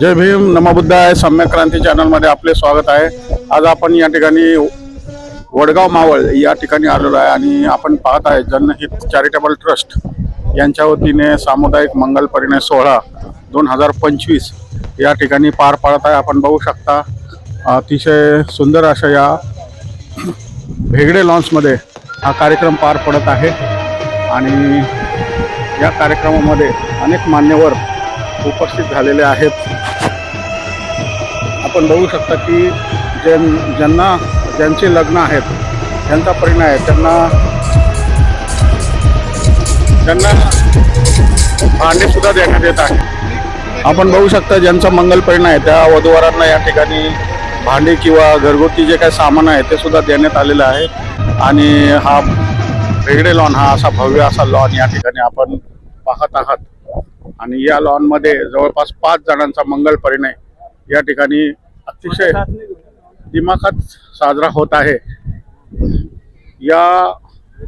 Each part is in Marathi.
जय भीम नमबुद्धाय सम्यक क्रांती चॅनलमध्ये आपले स्वागत आहे. आज आपण या ठिकाणी वडगाव मावळ या ठिकाणी आलेलो आहे आणि आपण पाहत आहे जनहित चॅरिटेबल ट्रस्ट यांच्या वतीने सामुदायिक मंगल परिणय सोहळा दोन हजार पंचवीस या ठिकाणी पार पाडत आहे. आपण बघू शकता अतिशय सुंदर अशा या भेगडे लॉन्समध्ये हा कार्यक्रम पार पडत आहे. आणि या कार्यक्रमामध्ये अनेक मान्यवर उपस्थित झालेले आहेत. आपण बघू शकता की ज्यां ज्यांना ज्यांचे लग्न आहेत त्यांचा परिणय आहे त्यांना त्यांना भांडे सुद्धा देण्यात येत आहे आपण बघू शकता ज्यांचा मंगल परिणय आहे त्या वधूवरांना या ठिकाणी भांडे किंवा घरगुती जे काही सामान आहे ते सुद्धा देण्यात आलेलं आहे. आणि हा वेगळे लॉन हा असा भव्य असा लॉन या ठिकाणी आपण पाहत आहात. आणि या लॉनमध्ये जवळपास पाच जणांचा मंगल परिणय या ठिकाणी अतिशय दिमाखात साजरा होत आहे. या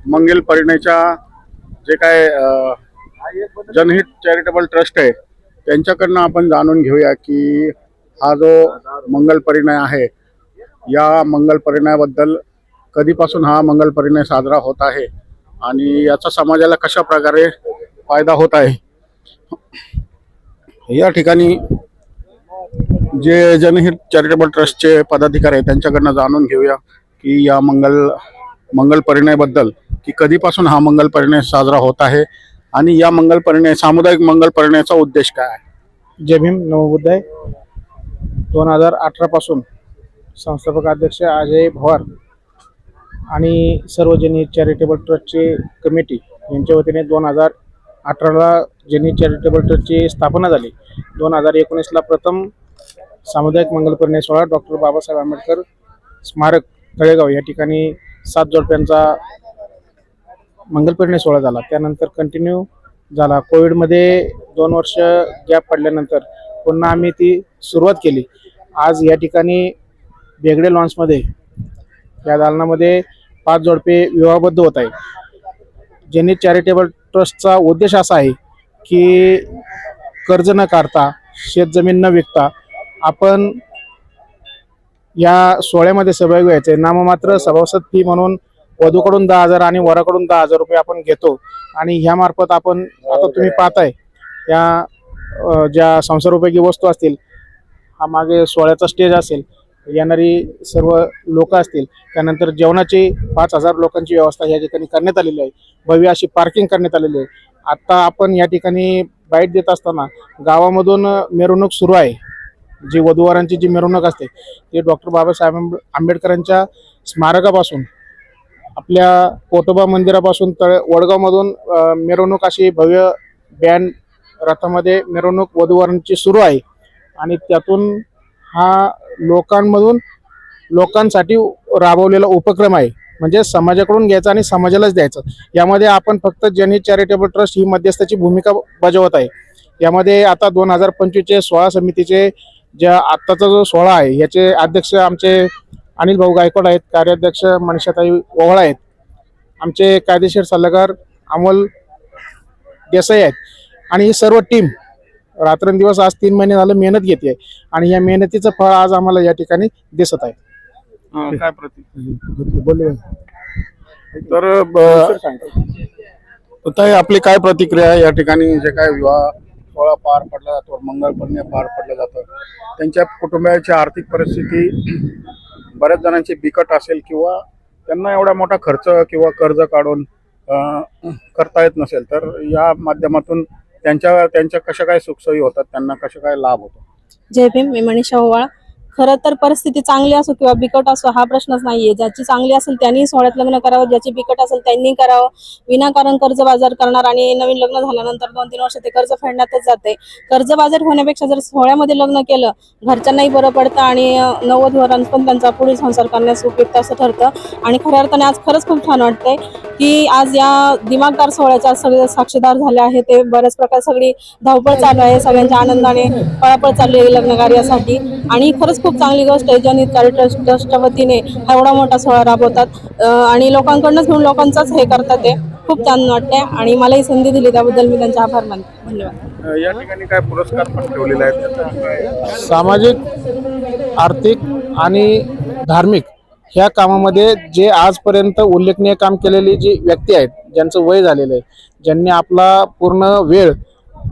मंगल परिणयच्या जे काय जनहित चॅरिटेबल ट्रस्ट आहे त्यांच्याकडनं आपण जाणून घेऊया की हा जो मंगल परिणय आहे या मंगल परिणयाबद्दल कधीपासून हा मंगल परिणय साजरा होत आहे आणि याचा समाजाला कशा प्रकारे फायदा होत आहे? या ठिकाणी जे जनहित चॅरिटेबल ट्रस्टचे पदाधिकारी आहेत त्यांच्याकडनं जाणून घेऊया की या मंगल मंगल परिणयाबद्दल की कधीपासून हा मंगल परिणय साजरा होत आहे आणि या मंगल परिणय सामुदायिक मंगल परिणयाचा उद्देश काय आहे? जय भीम नवबुद्धाय दोन हजार अठरापासून संस्थापक अध्यक्ष अजय भवार आणि सर्व चॅरिटेबल ट्रस्टची कमिटी यांच्या वतीने दोन हजार अठराला जनहित चॅरिटेबल ट्रस्टची स्थापना झाली दोन हजार एकोणीसला प्रथम सामुदायिक मंगलपर्णी सोहळा डॉक्टर बाबासाहेब आंबेडकर स्मारक तळेगाव या ठिकाणी सात जोडप्यांचा मंगलपर्णी सोहळा झाला. त्यानंतर कंटिन्यू झाला. कोविडमध्ये दोन वर्ष गॅप पडल्यानंतर पुन्हा आम्ही ती सुरुवात केली. आज या ठिकाणी बेगडे लॉन्समध्ये या दालनामध्ये पाच जोडपे विवाहबद्ध होत आहे जेनी चॅरिटेबल ट्रस्टचा उद्देश असा आहे की कर्ज न काढता शेतजमीन न विकता आपण या सोहळ्यामध्ये सहभागी व्हायचे. नाममात्र सभासद फी म्हणून वधूकडून दहा हजार आणि वराकडून दहा हजार रुपये आपण घेतो आणि ह्या मार्फत आपण आता तुम्ही पाहताय या ज्या संसारोपयोगी वस्तू असतील हा मागे सोहळ्याचा स्टेज असेल. येणारी सर्व लोक असतील त्यानंतर जेवणाची पाच हजार लोकांची व्यवस्था या ठिकाणी करण्यात आलेली आहे. भव्य अशी पार्किंग करण्यात आलेली आहे. आत्ता आपण या ठिकाणी बाईट देत असताना गावामधून मिरवणूक सुरू आहे. जी वधूवरांची जी मिरवणूक असते ती डॉक्टर बाबासाहेब आंबे- आंबेडकरांच्या स्मारकापासून आपल्या कोटोबा मंदिरापासून तळ वडगावमधून मिरवणूक अशी भव्य बँड रथामध्ये मिरवणूक वधूवरांची सुरू आहे. आणि त्यातून हा लोकांमधून लोकांसाठी राबवलेला उपक्रम आहे. म्हणजे समाजाकडून घ्यायचा आणि समाजालाच द्यायचं. यामध्ये आपण फक्त जनहित चॅरिटेबल ट्रस्ट ही मध्यस्थाची भूमिका बजावत आहे. यामध्ये आता दोन हजार पंचवीसचे सोळा समितीचे ज्या आत्ताचा जो सोहळा आहे याचे अध्यक्ष आमचे अनिल भाऊ गायकवाड आहेत कार्याध्यक्ष मनीषाताई ओहळा आहेत आमचे कायदेशीर सल्लागार अमोल देसाई आहेत आणि ही सर्व टीम रात्रंदिवस आज तीन महिने झालं मेहनत घेते आणि या मेहनतीचं फळ आज आम्हाला या ठिकाणी दिसत आहे. अं, काय प्रति? बोलले. तर ताई आपली काय प्रतिक्रिया आहे या ठिकाणी? जे काय विवाह सोहळा पार पडला जातो मंगल परिणय पार पडलं जातं. त्यांच्या कुटुंबाची आर्थिक परिस्थिती बऱ्याच जणांची बिकट असेल किंवा त्यांना एवढा मोठा खर्च किंवा कर्ज काढून अं, करता येत नसेल तर या माध्यमातून त्यांच्या त्यांच्या कशा काय सुखसोयी होतात त्यांना कशा काय लाभ होतो? जय भीम मी मनीषा ओवाळ. खरं तर परिस्थिती चांगली असो किंवा बिकट असो हा प्रश्नच नाहीये. ज्याची चांगली असेल त्यांनी सोहळ्यात लग्न करावं ज्याची बिकट असेल त्यांनी करावं. विनाकारण कर्ज बाजार करणार आणि नवीन लग्न झाल्यानंतर दोन तीन वर्ष ते कर्ज फेडण्यातच जाते. कर्ज बाजार होण्यापेक्षा जर सोहळ्यामध्ये लग्न केलं घरच्यांनाही बरं पडतं आणि नव्वद वरांत पण त्यांचा पुढील संसार करण्यास उपयुक्त असं ठरतं. आणि खऱ्या अर्थाने आज खरंच खूप छान वाटतंय. की आज या दिमागदार सोहळ्याच्या सगळे साक्षीदार झाले आहे. ते बऱ्याच प्रकारे सगळी धावपळ चालू आहे. सगळ्यांच्या आनंदाने पळापळ चालली आहे लग्न कार्यासाठी आणि खरंच खूप चांगली गोष्ट आहे. जनहित कार्य ट्रस्ट ट्रस्टच्या वतीने हा एवढा मोठा सोहळा राबवतात. आणि लोकांकडूनच घेऊन लोकांचाच हे करतात ते. खूप छान वाटतंय. आणि मला ही संधी दिली. त्याबद्दल मी त्यांचे आभार मानते. धन्यवाद. या ठिकाणी काय पुरस्कार पण ठेवलेले काय? सामाजिक आर्थिक आणि धार्मिक ह्या कामामध्ये जे आजपर्यंत उल्लेखनीय काम केलेली जी व्यक्ती आहेत ज्यांचं वय झालेलं आहे ज्यांनी आपला पूर्ण वेळ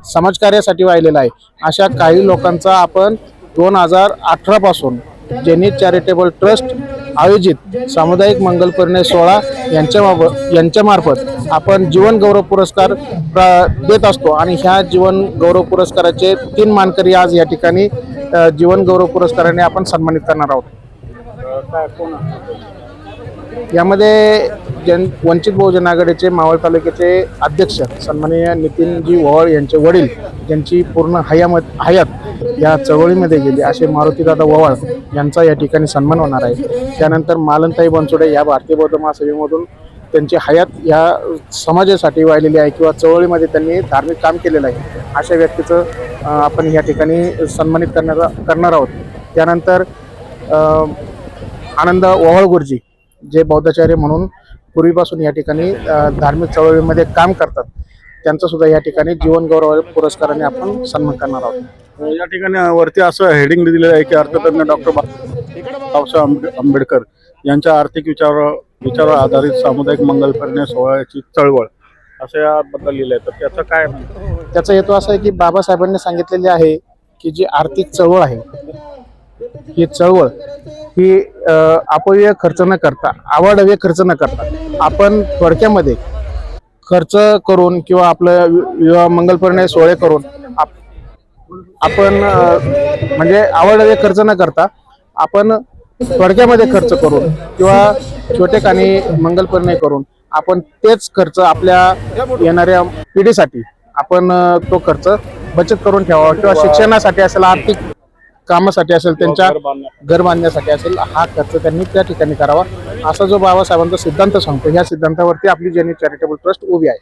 समाजकार्यासाठी वाहिलेला आहे अशा काही लोकांचा आपण दोन हजार अठरापासून जेनी चॅरिटेबल ट्रस्ट आयोजित सामुदायिक मंगल परिणय सोहळा यांच्या यांच्यामार्फत आपण जीवन गौरव पुरस्कार देत असतो. आणि ह्या जीवन गौरव पुरस्काराचे तीन मानकरी आज या ठिकाणी जीवन गौरव पुरस्काराने आपण सन्मानित करणार आहोत. काय कोण यामध्ये जन वंचित बहुजन आघाडीचे मावळ तालुक्याचे अध्यक्ष सन्माननीय नितीनजी वहळ यांचे वडील यांची पूर्ण हयामत हयात या चळवळीमध्ये गेली. असे मारुतीदादा वहळ यांचा या ठिकाणी सन्मान होणार आहे. त्यानंतर मालनताई बनसोडे या भारतीय बौद्ध महासभेमधून त्यांची हयात या समाजासाठी वाहिलेली आहे किंवा चळवळीमध्ये त्यांनी धार्मिक काम केलेलं आहे अशा व्यक्तीचं आपण या ठिकाणी सन्मानित करण्याचा करणार आहोत. त्यानंतर आनंद ओवाळ गुरुजी जे बौद्धाचार्य म्हणून पूर्वीपासून या ठिकाणी धार्मिक चळवळीमध्ये काम करतात त्यांचा सुद्धा या ठिकाणी जीवन गौरव पुरस्काराने आपण सन्मान करणार आहोत. या ठिकाणी वरती असं हेडिंग दिलेलं आहे की अर्थतज्ञ डॉक्टर बाबासाहेब आंबे- आंबेडकर यांच्या आर्थिक विचार विचारावर आधारित सामुदायिक मंगल परिणय सोहळ्याची चळवळ असं याबद्दल लिहिलं आहे. तर त्याचं काय त्याचा हेतू असा आहे की बाबासाहेबांनी सांगितलेले आहे की जी आर्थिक चळवळ आहे ही चळवळ ही अपव्यय खर्च न करता आवडव्य खर्च न करता आपण थोडक्यामध्ये खर्च करून किंवा आपलं विवाह मंगलपरिणय सोहळे करून आपण म्हणजे आवडवे खर्च न करता आपण थोडक्यामध्ये खर्च करून किंवा छोटे काणी मंगलपरिणय करून आपण तेच खर्च आपल्या येणाऱ्या पिढीसाठी आपण तो खर्च बचत करून ठेवावा किंवा शिक्षणासाठी असेल आर्थिक कामासाठी असेल त्यांच्या घर बांधण्यासाठी. असेल हा खर्च त्यांनी त्या ठिकाणी करावा. असा जो बाबासाहेबांचा सिद्धांत सांगतो ह्या सिद्धांतावरती आपली जेनी चॅरिटेबल ट्रस्ट उभी आहे.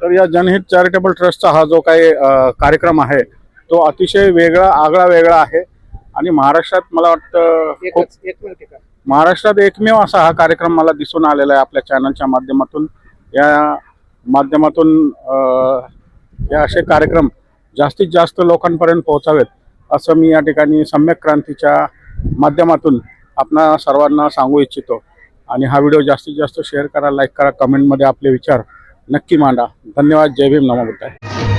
तर या जनहित चॅरिटेबल ट्रस्टचा हा जो काही कार्यक्रम आहे तो अतिशय वेगळा आगळा वेगळा आहे. आणि महाराष्ट्रात मला वाटतं खूप महाराष्ट्रात एकमेव असा हा कार्यक्रम मला दिसून आलेला आहे आपल्या चॅनलच्या माध्यमातून. या माध्यमातून हे असे कार्यक्रम जास्तीत जास्त लोकांपर्यंत पोहोचावेत. असं मी या ठिकाणी सम्यक क्रांतीच्या माध्यमातून आपणा सर्वांना सांगू इच्छितो. आणि हा व्हिडिओ जास्तीत जास्त शेअर करा लाईक करा कमेंटमध्ये आपले विचार नक्की मांडा. धन्यवाद. जय भीम. नमो बुद्धाय.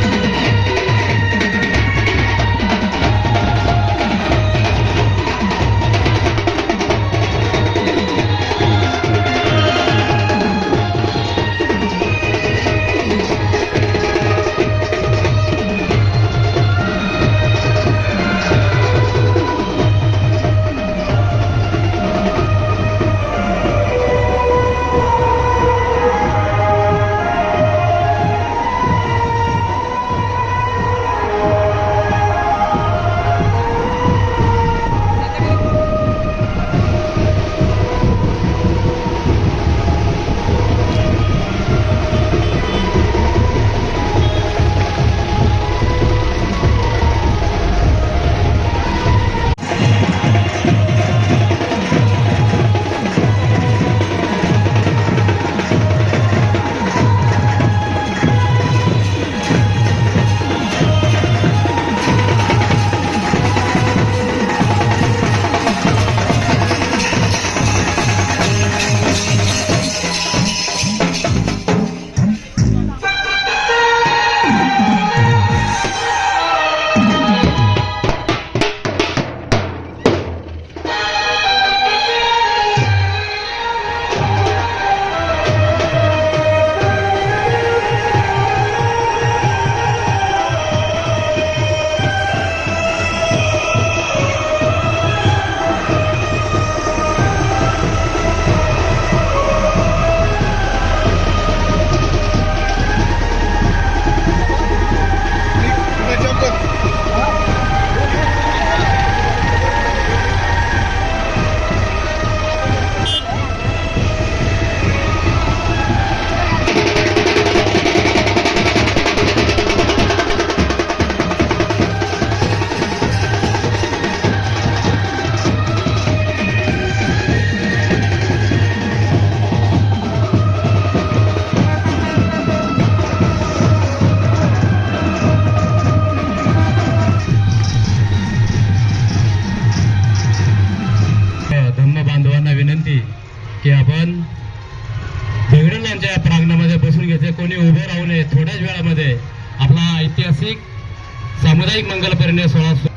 सामुदायिक मंगल परिणय सोहळा सु-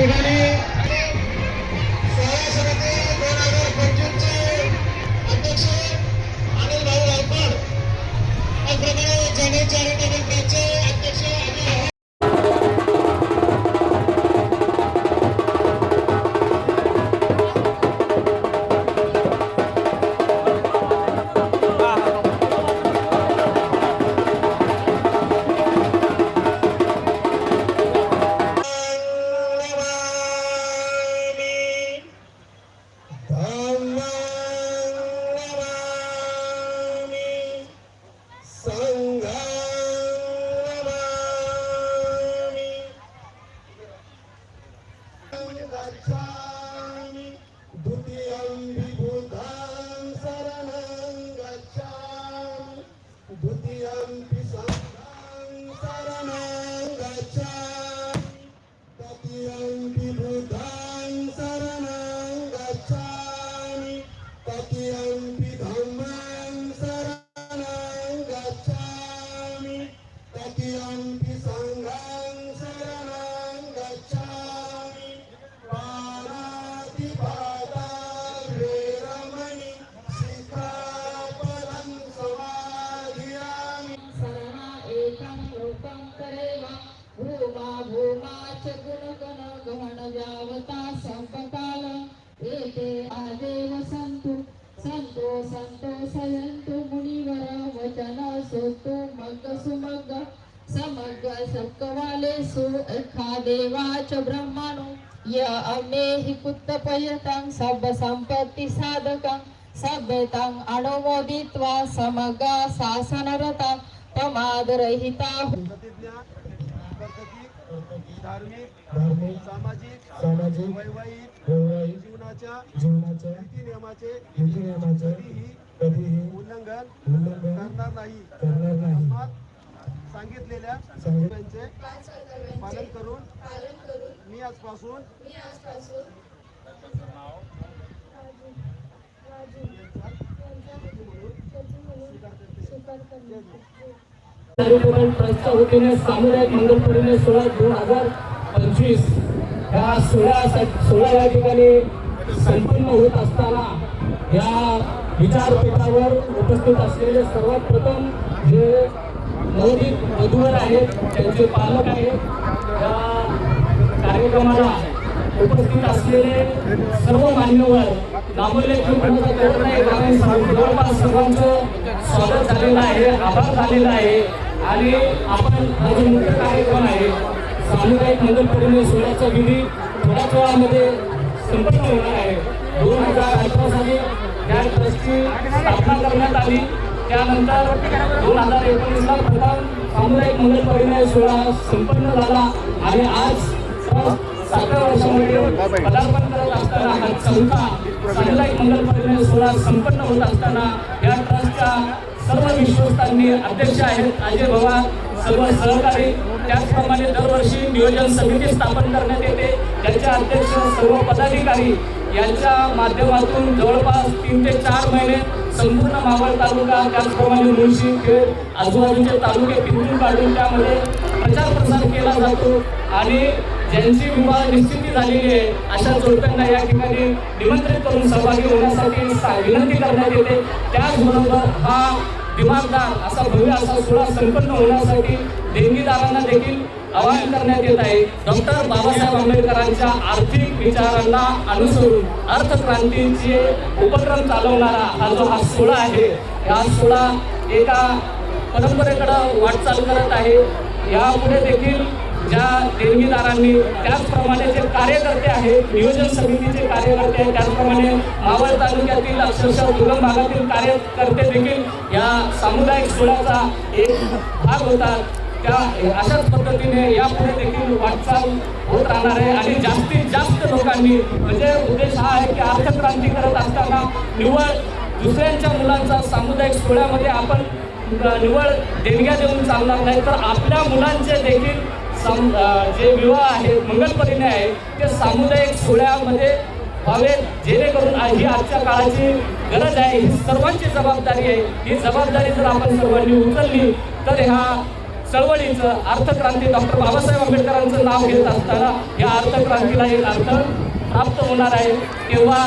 या ब्रह्मणो य अग्नेहि कुत्तपयतं सर्वसम्पत्ति साधकं सभ्यतां अनुमोदित्वा समग्र शासनरता तमादरहिता धार्मिक सामाजिक सामाजिक वैवाहिक वैवाहिक जीवनाच्या जीवनाचे नीती नियमाचे नीतिनियमाचे कधीही कधीही उल्लंघन उल्लंघन करणार नाही. करणार नाही. सांगितलेल्या सांगित- त्यांचे पालन करून मी आजपासून वतीने सामुदायिक मंगल दोन हजार पंचवीस या सोहळ्यासाठी सोहळा या ठिकाणी संपन्न होत असताना या विचारपीठावर उपस्थित असलेले सर्वात प्रथम जे नवोदित वधूवर आहेत त्यांचे पालक आहेत. या कार्यक्रमाला उपस्थित असलेले सर्व मान्यवर कारण जवळपास सर्वांचं स्वागत झालेलं आहे आभार झालेला आहे. आणि आपण हा मुख्य कार्यक्रम आहे सामुदायिक मंगल परिणय सोहळ्याचा विधी थोड्याच वेळामध्ये संपन्न होणार आहे. दोन हजार अठरा साली या ट्रस्टची स्थापना करण्यात आली. त्यानंतर दोन हजार एकोणीसला प्रथम सामुदायिक मंगल परिणय सोहळा संपन्न झाला. आणि आज सतरा वर्षामध्ये पदार्पण करत असताना हा चौथा सामुदायिक मंगल परिणय सोहळा संपन्न होत असताना या ट्रस्टच्या सर्व विश्वस्तांनी अध्यक्ष आहेत अजय भवा सर्व सहकारी. त्याचप्रमाणे दरवर्षी नियोजन समिती स्थापन करण्यात येते. त्याचे अध्यक्ष सर्व पदाधिकारी यांच्या माध्यमातून जवळपास तीन ते चार महिने संपूर्ण मावळ तालुका त्याचप्रमाणे मुळशी खेळ आजूबाजूचे तालुके पिंजून काढून त्यामध्ये प्रचार प्रसार केला जातो. आणि ज्यांची विवाह निश्चिती झालेली आहे अशा जोडप्यांना या ठिकाणी निमंत्रित करून सहभागी होण्यासाठी विनंती करण्यात येते. त्याचबरोबर हा दिमागदार असा भव्य असा सोहळा संपन्न होण्यासाठी देणगीदारांना देखील आवाहन करण्यात येत आहे. डॉक्टर बाबासाहेब आंबेडकरांच्या आर्थिक विचारांना अनुसरून अर्थक्रांतीचे उपक्रम चालवणारा हा जो हा सोहळा आहे हा सोहळा एका परंपरेकडं वाटचाल करत आहे. यापुढे देखील ज्या देणगीदारांनी त्याचप्रमाणे जे कार्यकर्ते आहेत नियोजन समितीचे कार्यकर्ते आहेत त्याचप्रमाणे मावळ तालुक्यातील अक्षरशः दुर्गम भागातील कार्यकर्ते देखील या सामुदायिक सोहळ्याचा एक भाग होतात. त्या अशाच पद्धतीने यापुढे देखील वाटचाल होत राहणार आहे. आणि जास्तीत जास्त लोकांनी म्हणजे उद्देश हा आहे की अर्थक्रांती करत असताना निव्वळ दुसऱ्यांच्या मुलांचा सामुदायिक सोहळ्यामध्ये आपण अ, निव्वळ देणग्या देऊन चालणार नाही तर आपल्या मुलांचे देखील साम जे विवाह आहे मंगलपरीने आहे ते सामुदायिक सोहळ्यामध्ये व्हावे जेणेकरून ही आजच्या काळाची गरज आहे ही सर्वांची जबाबदारी आहे. ही जबाबदारी जर आपण सर्वांनी उचलली तर ह्या चळवळीचं अर्थक्रांती डॉक्टर बाबासाहेब आंबेडकरांचं नाव घेत असताना या अर्थक्रांतीला एक अर्थ प्राप्त होणार आहे. तेव्हा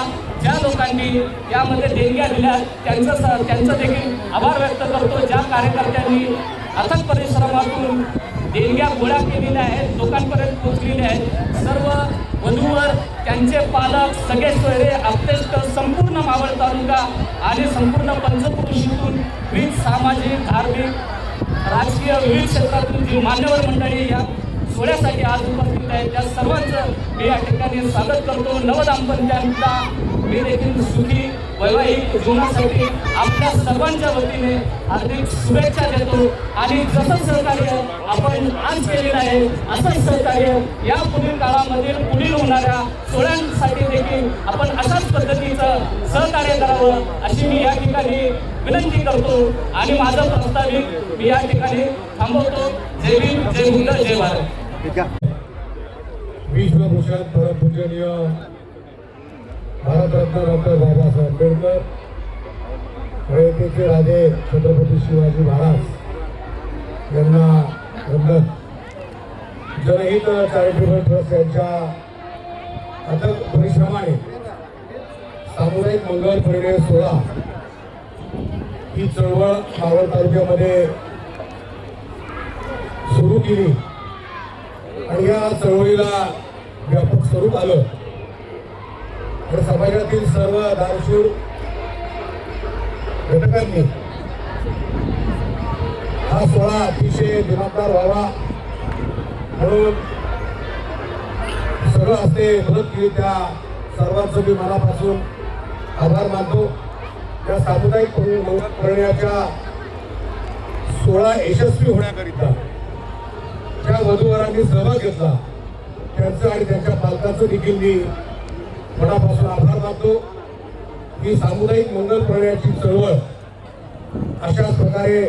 ज्या लोकांनी यामध्ये देणग्या दिल्या त्यांचं स- त्यांचं देखील आभार व्यक्त करतो. ज्या कार्यकर्त्यांनी अथक परिश्रमातून देणग्या गोळा केलेल्या आहेत लोकांपर्यंत पोहोचलेल्या आहेत सर्व वधूवर त्यांचे पालक सगळे सोयरे अत्यंत संपूर्ण मावळ तालुका आणि संपूर्ण पंचक्रोशीतून विविध सामाजिक धार्मिक राजकीय विविध क्षेत्रातून जी मान्यवर मंडळी या सोहळ्यासाठी आज उपस्थित आहेत. त्या सर्वांचं मी या ठिकाणी स्वागत करतो. नवदाम्पत्यांचा मी देखील सुखी वैवाहिक जीवनासाठी आपल्या सर्वांच्या वतीने हार्दिक शुभेच्छा देतो. आणि जसं सहकार्य आपण आज केलेलं आहे असंच सहकार्य या पुढील काळामधील पुढील होणाऱ्या सोहळ्यांसाठी देखील आपण अशाच पद्धतीचं सहकार्य करावं अशी मी या ठिकाणी विनंती करतो. आणि माझं प्रस्ताविक मी या ठिकाणी थांबवतो. जय भीम जय बुद्ध जय भारत. विश्वभूषण परमपूजनीय भारतरत्न डॉक्टर बाबासाहेब आंबेडकर रयतेचे राजे छत्रपती शिवाजी महाराज यांना वंदन जनहित चॅरिटेबल ट्रस्ट यांच्या अथक परिश्रमाने सामुदायिक मंगल परिणय सोहळा ही चळवळ मावळ तालुक्यामध्ये सुरू केली. आणि या चळवळीला व्यापक स्वरूप आलं. आणि समाजातील सर्व दानशूर घटकांनी हा सोहळा अतिशय दिमागदार व्हावा. म्हणून सर्व हस्ते मदत केली त्या सर्वांचं मी मनापासून आभार मानतो. त्या सामुदायिक करण्याच्या सोहळा यशस्वी होण्याकरिता ज्या वधूवरांनी सहभाग घेतला त्यांचं आणि त्यांच्या पालकांचं देखील मी मनापासून आभार मानतो. ही सामुदायिक मंगल करण्याची चळवळ अशाच प्रकारे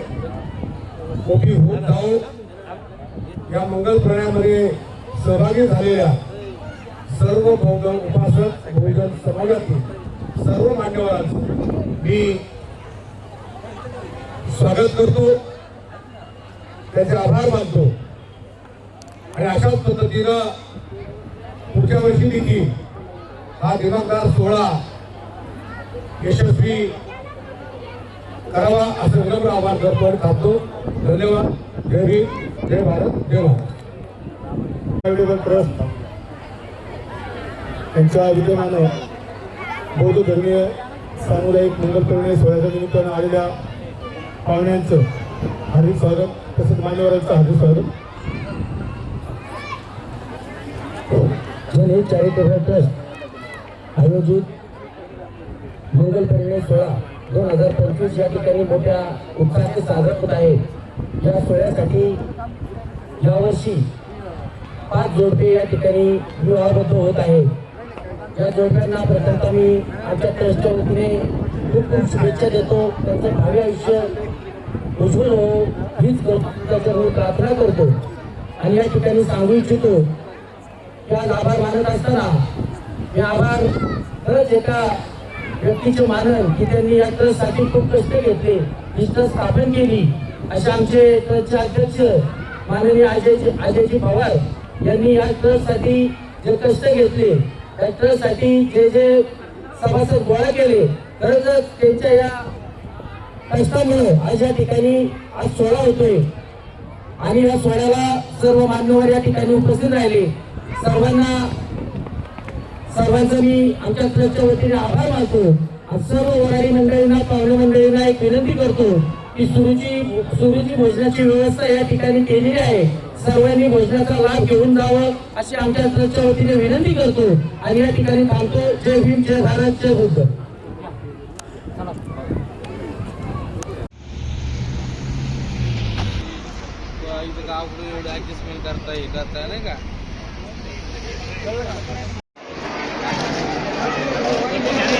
मोठी होत जाऊन या मंगल प्रण्यामध्ये सहभागी झालेल्या सर्व बहुजन उपासक बहुजन समाजातील सर्व मान्यवरांचं मी स्वागत करतो. त्याचे आभार मानतो. आणि अशाच पद्धतीनं पुढच्या वर्षी देखील हा दिमागदार सोहळा यशस्वी करावा असं विनम्र आवाहन करतो आणि थांबतो. धन्यवाद. जय भीम जय भारत. जय भारत. ट्रस्ट यांच्या विद्यमानं बौद्ध धर्मीय सामुदायिक मंगल करुणे सोहळ्याच्या निमित्तानं आलेल्या पाहुण्यांचं हार्दिक स्वागत तसंच मान्यवरांचं हार्दिक स्वागत. चॅरिटेबल ट्रस्ट आयोजित मंगल परिणय सोहळा दोन हजार पंचवीस या ठिकाणी मोठ्या उत्साहाचे साजरा होत आहे. या सोहळ्यासाठी यावर्षी पाच जोडपे या ठिकाणी विवाहबद्ध होत आहे. या जोडप्यांना प्रथमतः मी आमच्या ट्रस्टच्या वतीने खूप खूप शुभेच्छा देतो. त्यांचं भावी आयुष्य उज्ज्वल हो हीच त्याच्यावर मी प्रार्थना करतो. आणि या ठिकाणी सांगू इच्छितो त्या लाभार मानत असताना हे आभार खरंच एका व्यक्तीचे मानन की त्यांनी या ट्रस्टसाठी खूप कष्ट घेतले. ही ट्रस्ट स्थापन केली. असे आमचे ट्रस्टचे अध्यक्ष माननीय अजयजी अजयजी पवार यांनी या ट्रस्टसाठी जे कष्ट घेतले या ट्रस्टसाठी जे जे सभासद गोळा केले खरंच त्यांच्या या कष्टामुळे आज या ठिकाणी आज सोहळा होतोय. आणि या सोहळ्याला सर्व मान्यवर या ठिकाणी उपस्थित राहिले. सर्वांना सर्वांचा मी आमच्या क्लबच्या वतीने आभार मानतो. आणि सर्व वरारी मंडळींना पाहुणे मंडळींना एक विनंती करतो की सुरुची सुरुची भोजनाची व्यवस्था या ठिकाणी केलेली आहे. सर्वांनी भोजनाचा लाभ घेऊन जावं अशी आमच्या क्लबच्या वतीने विनंती करतो आणि या ठिकाणी थांबतो. जय भीम जय भारत जय बुद्ध. इथं एवढं ऍडजस्टमेंट करता हे करता नाही का?